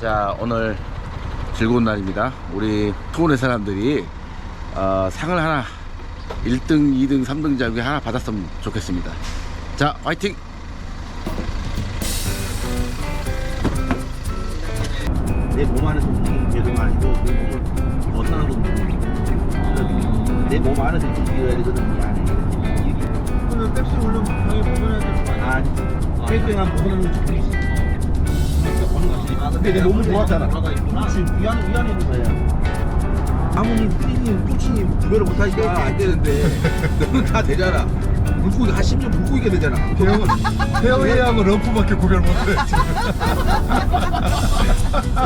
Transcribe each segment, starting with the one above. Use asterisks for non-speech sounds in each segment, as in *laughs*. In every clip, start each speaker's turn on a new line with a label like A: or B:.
A: 자 오늘 즐거운 날입니다. 우리 수원의 사람들이 어, 상을 하나 1등 2등 3등 자국에 하나 받았으면 좋겠습니다. 자 화이팅!
B: 내 몸 안에서 움직이 는 궤도가 아니고 내 몸을 벗어나서 움직이는 내몸 안에서 움직여야 되거든 이 안에
C: 오늘 펩시 올려 병에 벗어나야 되는 거 아니야?
B: 아니 벗어나는 게 보이지 아 근데 내 몸은 좋았잖아 그렇지 위안에 위안에 있는 거야 아무니 띠님 뚜치님 구별을 못하니까 안 되는데 너는 다 되잖아 물고기 한 심지어 물고기가 되잖아.
D: 태영이하고 럼프밖에 구별 못해. *laughs*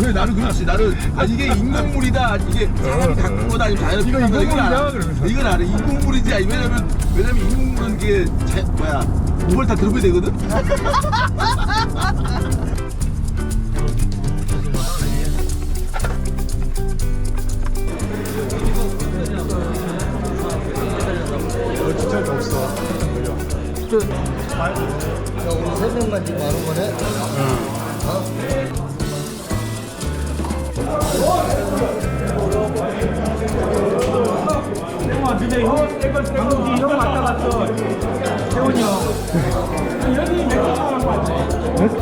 B: 왜 나는 그렇지? 나는 아 이게 인공물이다. 이게 사람이 갖고 거다 아니면 자연
D: 이거 인공물이냐,
B: 알아.
D: 그러면서.
B: 이건 알아 인공물이지. 아니 왜냐면 왜냐면 인공물은 이게 자, 뭐야. 몸을 다 들어야 되거든 *laughs*
C: 생원 근데 혀 새거 새거 니혀 왔다 갔어 세원이 형 여기 맥주 갖고 왔네 맥주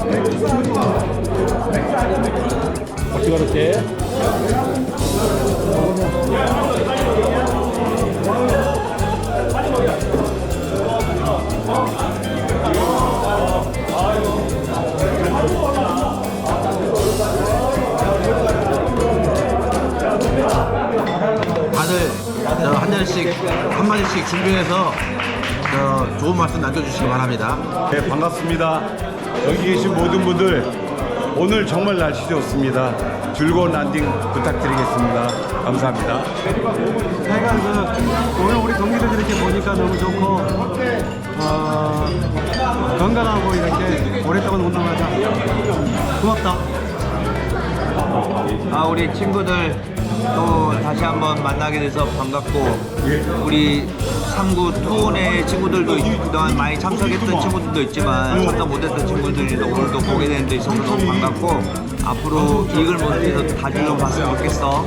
C: 맥주 아니야 맥주 어떻게 그렇게
B: 저한 마디씩 준비해서 저 좋은 말씀 남겨주시기 바랍니다
D: 네, 반갑습니다. 여기 계신 모든 분들 오늘 정말 날씨 좋습니다. 즐거운 란딩 부탁드리겠습니다. 감사합니다.
C: 하여간 그 오늘 우리 동기들 이렇게 보니까 너무 좋고 어, 건강하고 이렇게 오랫동안 운동하자 고맙다
E: 아 우리 친구들 또 다시 한번 만나게 돼서 반갑고 우리 삼구 투혼의 친구들도 있- 그동안 많이 참석했던 친구들도 있지만 참석 못했던 친구들이 오늘도 보게 되는 데 있어서 너무 반갑고 앞으로 모드에서 자주 좀 봤으면 좋겠어.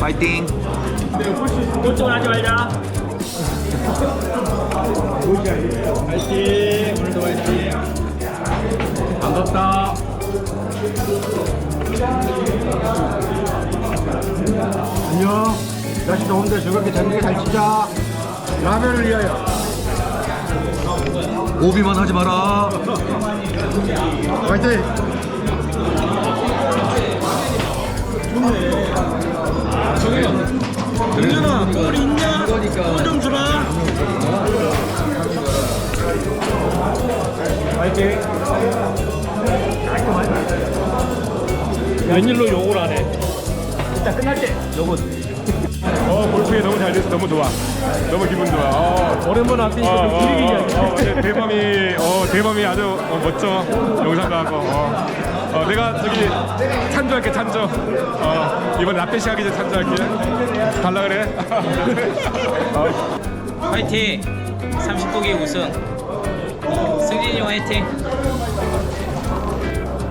E: 파이팅!
C: 걱정하지 말자. 화이팅! 오늘도 화이팅. 반갑다 안녕. 날씨 더운데 즐겁게 재밌게 잘 치자. 라면을 위하여.
B: 오비만 하지 마라.
C: 화이팅! 정현아 볼 있냐? 볼 좀 주라. 화이팅 웬일로 욕을 안 해? 일단 끝날 때 욕은
F: 어, 골프에 너무 잘 돼서 너무 좋아. 너무 기분 좋아. 어,
C: 오랜만에 안 뛰니까 좀 분위기
F: 어, 어, 네, 대범이, 어, 대범이 아주 어, 멋져. 영상도 하고. 어. 어, 내가 저기 찬조할게, 찬조. 어, 이번 라페 시하기 전에 찬조할게. 달라 그래? *laughs* 어.
G: 화이팅! 39기 우승 승진이 형 화이팅!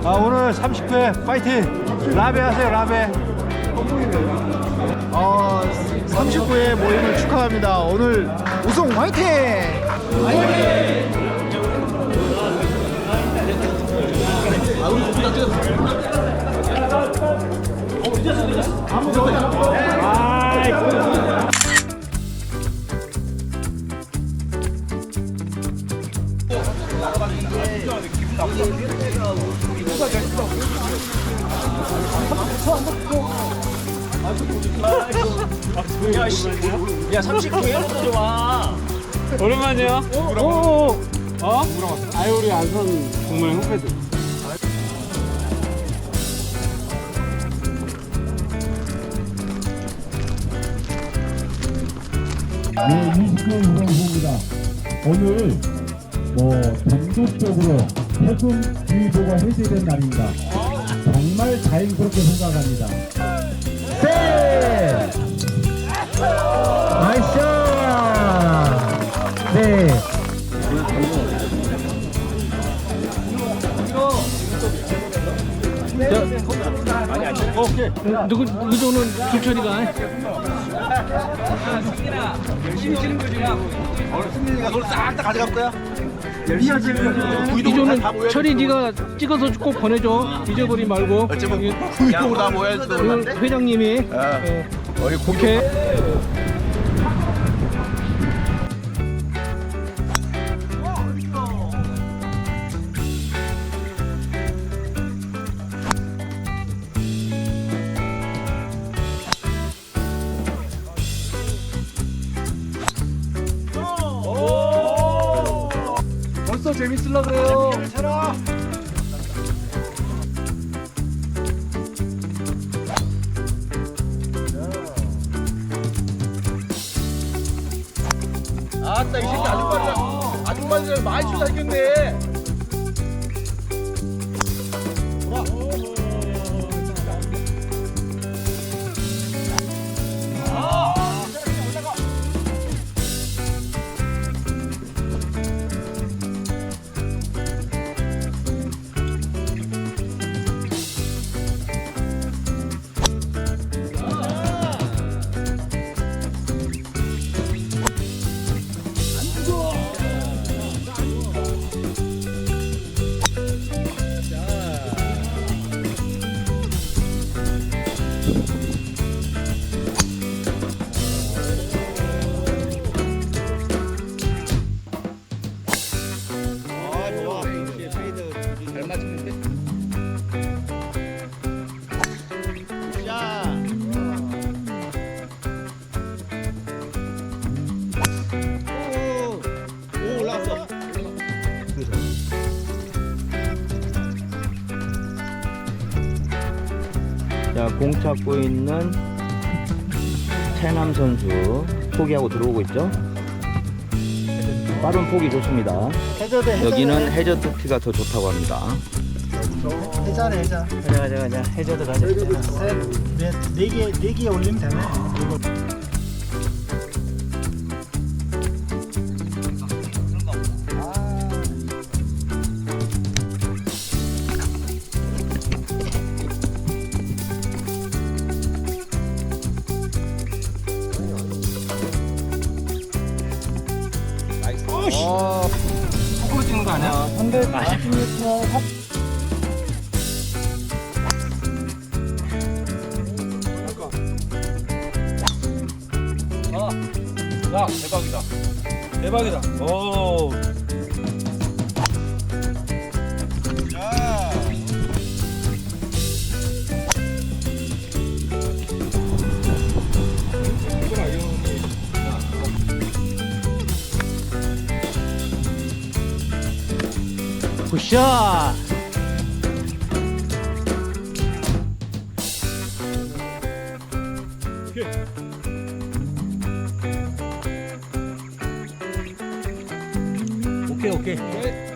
C: 아 오늘 30회 파이팅 라베 하세요 라베
H: 어, 39회 모임을 축하합니다. 오늘 우승 화이팅!
F: 오랜만이야.
C: 어? 아유 우리 안선 정말 형패들
I: 네, 20분 우승입니다. 오늘 뭐 전국적으로 태풍 주의보가 해제된 날입니다. 정말 정말 자연스럽게 생각합니다.
J: 누구 누구는 주철이가?
B: 승민이가 그걸 싹다 가져갈 거야?
J: 이조는 철이 네가 찍어서 꼭 보내줘. 잊어버리 말고.
B: 어쩌면 구이동으로 다 모여야 돼.
J: 그 회장님이. 어, 오케이. 벌써 재밌을라 그래요
B: 아따 이 새끼 아줌마들 아줌마들 많이 쳐 살겠네.
E: 공 찾고 있는 채남 선수 포기하고 들어오고 있죠. 빠른 포기 좋습니다.
K: 해저드 해저드
E: 여기는 해저드 티가 더 좋다고 합니다.
K: 해저드 해저드 가자 가자 가자 해저드 가자 네개 네 개 올리면 되네
J: 야? 근데 야 대박이다 대박이다 오 샷 오케이 오케이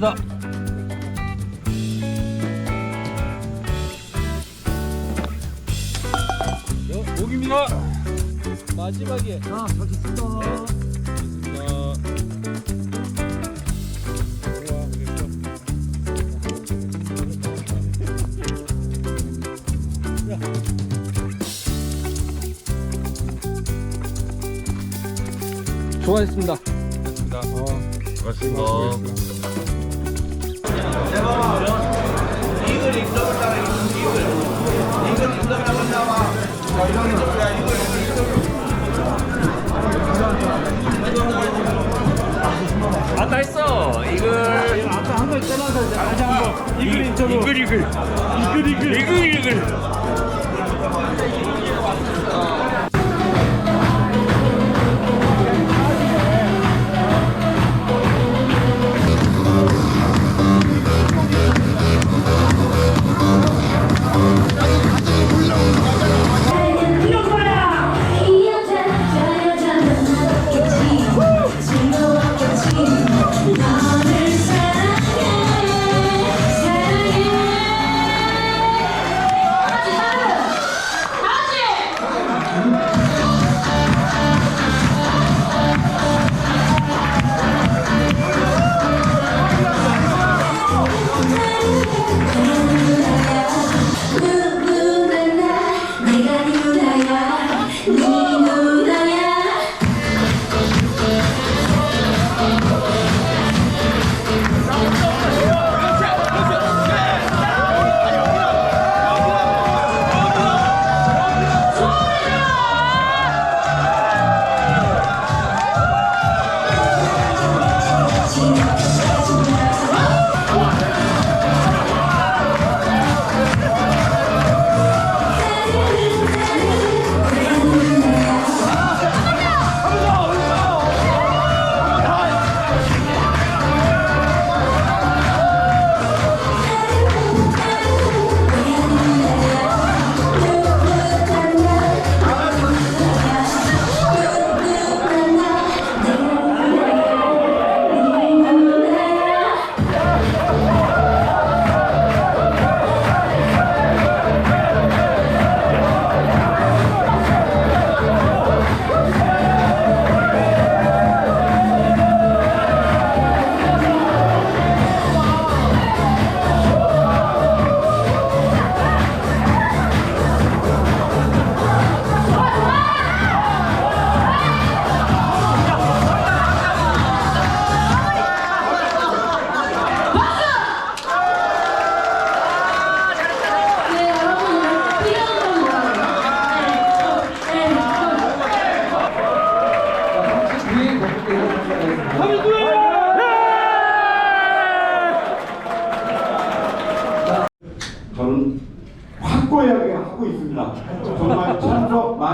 J: 감사합니다. 목입니다. 마지막에. 자 저기 있습니다. 수고하셨습니다.
G: 아까 했어 이글.
J: 아까 한번 떠나서. 다시 한번. 이글.
G: 이글 이글. 이글 이글. 이글 이글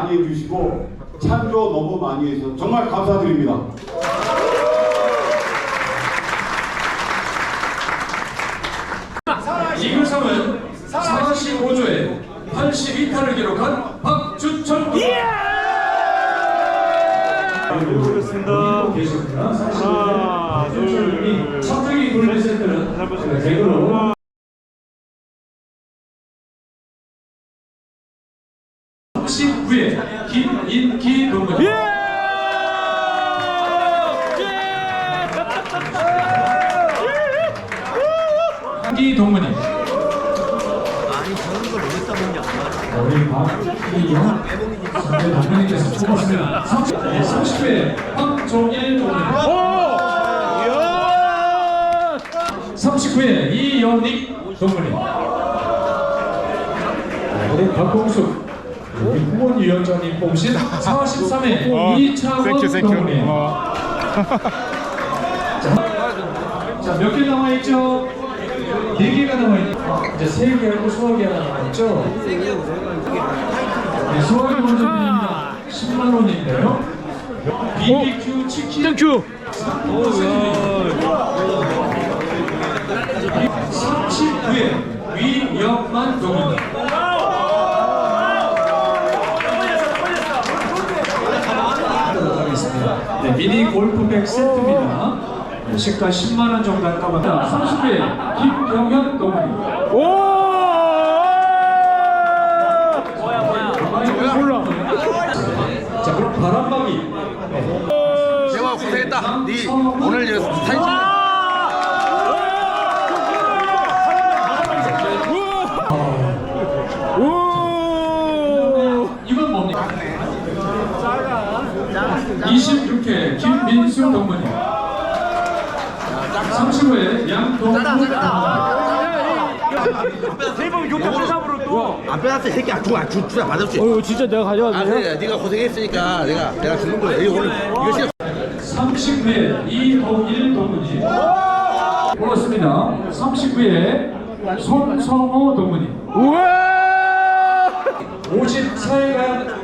L: 많이 해주시고 참조 너무 많이 해서 정말 감사드립니다.
C: 39회 이연익 동문이. 우리 박봉숙 우리 후원위원장님 뽑으신 43회 *laughs*
F: 어,
C: 이창원. 동문이.
F: 어. *laughs*
C: 자, 몇 개 남아 있죠? 네 개가 남아 있죠. 이제 세 개하고 수학이 하나 남아 있죠. 네, 수학이 먼저 드립니다. 10만 원인데요. BBQ 치킨. 땡큐. 39회 위영만. 하겠습니다. 네, 미니 골프백 세트입니다. 네, 시가 10만 원 정도 할까 봐. 30회 김경현 동문이. 뭐야 뭐야. 몰라. 자 그럼 바람막이.
A: 대화 고생했다. 네 오늘 사진 찍는
C: 이건 뭡니까? 26회 김민수 동문이 35회 양동구
B: 안 빼놨어. 이 새끼 안 주고 안 주, 주라 받았지
H: 어, 진짜 내가
A: 아
H: 가져왔네.
A: 그래 네가 고생했으니까 내가 내가 주는 거야. 이거 오늘 이거 진짜
C: 39회 이동일 동문이. 고맙습니다. 39회 손성호 동문이. 54회가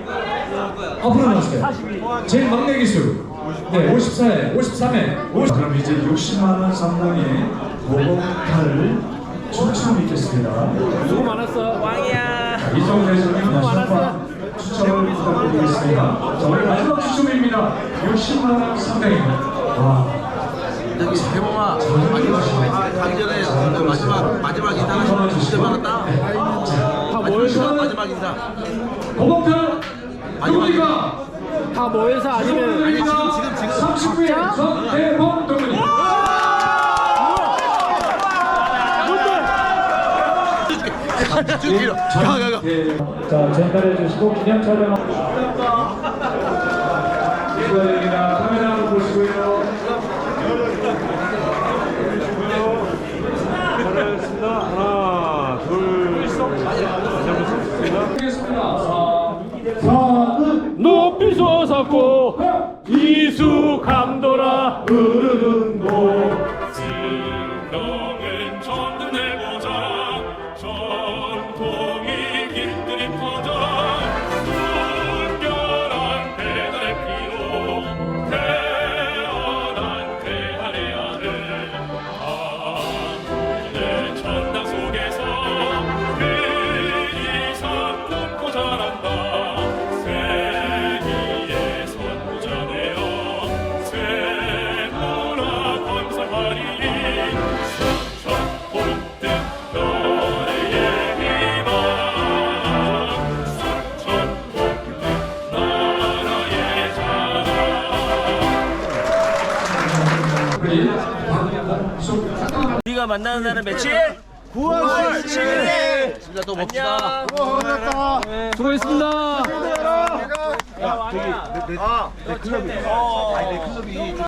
C: 앞으로 나왔어요 제일 막내 기수 네 54회 53회 50... 그럼 이제 60만원 상당의 보험카를 추첨이 있겠습니다
G: 수고 많았어. 왕이야.
C: 이정 대표님 다시 추첨을 부탁드리겠습니다. 자, 우리 마지막 추첨입니다. 60만 원 상당입니다. 와,
A: 대범아 마지막 가기 전에 마지막 마지막 인사 하시고 진짜 받았다. 마지막 마지막 인사.
C: 고봉탈 누굽니까?
H: 다 모여서 아니면?
C: 39회 전대범 동문이.
A: 좀 길어. 가가 가.
C: 자, 전달해 주시고 기념 촬영. 이거입니다. 카메라 한번 보시고요.
F: 하나, 둘,
C: 사은
G: 솟았고 이수 강도라 만나는 날은 며칠?
A: 9월 7일. 진짜 또 봅시다.
H: 수고했습니다.
B: 내 클럽이 아니 내 클럽이